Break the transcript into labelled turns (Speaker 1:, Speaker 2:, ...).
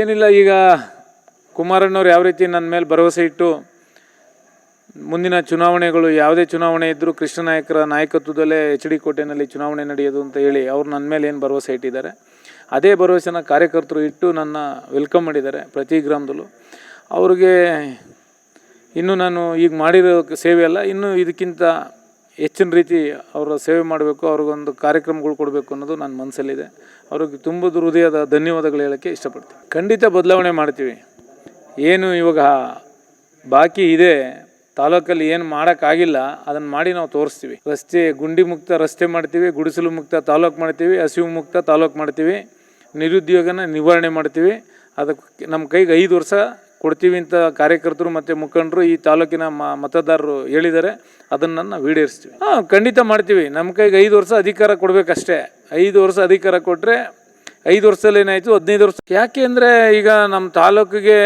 Speaker 1: ಏನಿಲ್ಲ, ಈಗ ಕುಮಾರಣ್ಣವ್ರು ಯಾವ ರೀತಿ ನನ್ನ ಮೇಲೆ ಭರವಸೆ ಇಟ್ಟು ಮುಂದಿನ ಚುನಾವಣೆಗಳು, ಯಾವುದೇ ಚುನಾವಣೆ ಇದ್ದರೂ ಕೃಷ್ಣ ನಾಯಕರ ನಾಯಕತ್ವದಲ್ಲೇ ಎಚ್ ಡಿ ಕೋಟೆನಲ್ಲಿ ಚುನಾವಣೆ ನಡೆಯೋದು ಅಂತ ಹೇಳಿ ಅವ್ರು ನನ್ನ ಮೇಲೆ ಏನು ಭರವಸೆ ಇಟ್ಟಿದ್ದಾರೆ. ಅದೇ ಭರವಸೆನ ಕಾರ್ಯಕರ್ತರು ಇಟ್ಟು ನನ್ನ ವೆಲ್ಕಮ್ ಮಾಡಿದ್ದಾರೆ ಪ್ರತಿ ಗ್ರಾಮದಲ್ಲೂ. ಅವ್ರಿಗೆ ಇನ್ನು ನಾನು ಈಗ ಮಾಡಿರೋ ಸೇವೆ ಅಲ್ಲ, ಇನ್ನು ಇದಕ್ಕಿಂತ ಹೆಚ್ಚಿನ ರೀತಿ ಅವರ ಸೇವೆ ಮಾಡಬೇಕು, ಅವ್ರಿಗೊಂದು ಕಾರ್ಯಕ್ರಮಗಳು ಕೊಡಬೇಕು ಅನ್ನೋದು ನನ್ನ ಮನಸ್ಸಲ್ಲಿದೆ. ಅವ್ರಿಗೆ ತುಂಬ ಹೃದಯದ ಧನ್ಯವಾದಗಳು ಹೇಳೋಕ್ಕೆ ಇಷ್ಟಪಡ್ತೀನಿ. ಖಂಡಿತ ಬದಲಾವಣೆ ಮಾಡ್ತೀವಿ. ಏನು ಇವಾಗ ಬಾಕಿ ಇದೆ, ತಾಲೂಕಲ್ಲಿ ಏನು ಮಾಡೋಕ್ಕಾಗಿಲ್ಲ, ಅದನ್ನು ಮಾಡಿ ನಾವು ತೋರಿಸ್ತೀವಿ. ರಸ್ತೆ, ಗುಂಡಿ ಮುಕ್ತ ರಸ್ತೆ ಮಾಡ್ತೀವಿ, ಗುಡಿಸಲು ಮುಕ್ತ ತಾಲೂಕು ಮಾಡ್ತೀವಿ, ಹಸಿವು ಮುಕ್ತ ತಾಲೂಕು ಮಾಡ್ತೀವಿ, ನಿರುದ್ಯೋಗನ ನಿವಾರಣೆ ಮಾಡ್ತೀವಿ. ಅದಕ್ಕೆ ನಮ್ಮ ಕೈಗೆ ಐದು ವರ್ಷ ಕೊಡ್ತೀವಿ ಅಂತ ಕಾರ್ಯಕರ್ತರು ಮತ್ತು ಮುಖಂಡರು ಈ ತಾಲೂಕಿನ ಮತದಾರರು ಹೇಳಿದ್ದಾರೆ ಅದನ್ನು ನಾವು ಈಡೇರಿಸ್ತೀವಿ. ಹಾಂ, ಖಂಡಿತ ಮಾಡ್ತೀವಿ. ನಮ್ಮ ಕೈಗೆ ಐದು ವರ್ಷ ಅಧಿಕಾರ ಕೊಡಬೇಕಷ್ಟೇ. ಐದು ವರ್ಷ ಅಧಿಕಾರ ಕೊಟ್ಟರೆ ಐದು ವರ್ಷದಲ್ಲಿ ಏನಾಯಿತು? ಹದಿನೈದು ವರ್ಷ. ಯಾಕೆ ಅಂದರೆ ಈಗ ನಮ್ಮ ತಾಲೂಕಿಗೆ